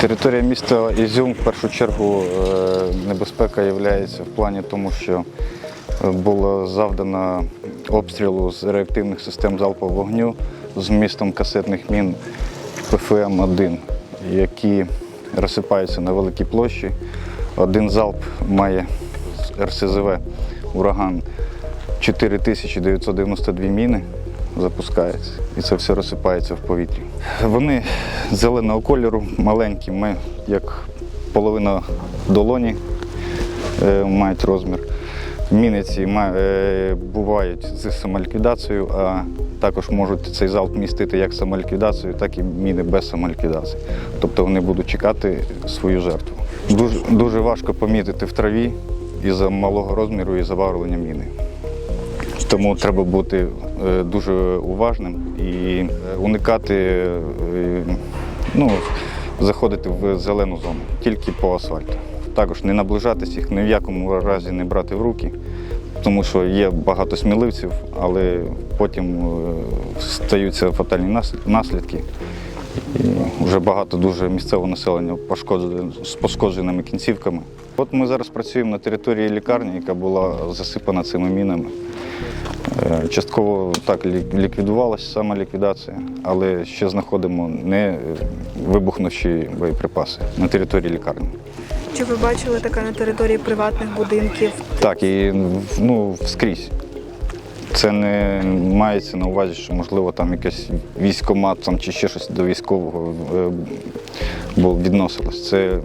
Територія міста Ізюм в першу чергу е, небезпека є в плані тому, що е, було завдано обстрілу з реактивних систем залпового вогню з вмістом касетних мін ПФМ-1, які розсипаються на великій площі. Один залп має РСЗВ ураган 4992 міни запускається, і це все розсипається в повітрі. Вони зеленого кольору, маленькі, ми, як половина долоні е, мають розмір. Міни ці е, бувають з самоліквідацією, а також можуть цей залп містити як самоліквідацію, так і міни без самоліквідації. Тобто вони будуть чекати свою жертву. Дуже, дуже важко помітити в траві із-за малого розміру і забарвлення міни. Тому треба бути е, дуже уважним і е, уникати е, ну, заходити в зелену зону тільки по асфальту. Також не наближатись їх, ні в якому разі не брати в руки, тому що є багато сміливців, але потім стаються фатальні нас- наслідки. І вже багато дуже місцевого населення з пошкодженими кінцівками. От ми зараз працюємо на території лікарні, яка була засипана цими мінами. Е, Частково так ліквідувалася сама ліквідація, але ще знаходимо не вибухнувші боєприпаси на території лікарні. Чи ви бачили таке на території приватних будинків? Так, і ну, вскрізь. Це не мається на увазі, що можливо там якийсь військомат там, чи ще щось до військового е, відносилось. Це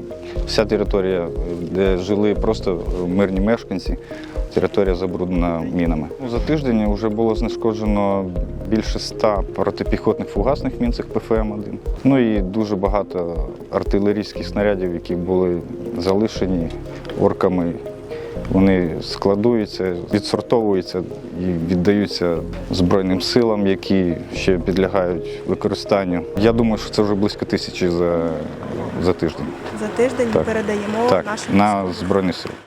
вся територія, де жили просто мирні мешканці, територія забруднена мінами. Ну, За тиждень вже було знешкоджено більше ста протипіхотних фугасних мін цих ПФМ-1. Ну і дуже багато артилерійських снарядів, які були залишені орками вони складуються, відсортовуються і віддаються Збройним силам, які ще підлягають використанню. Я думаю, що це вже близько тисячі за, за тиждень. За тиждень Так. передаємо Так, нашим на Збройні сили.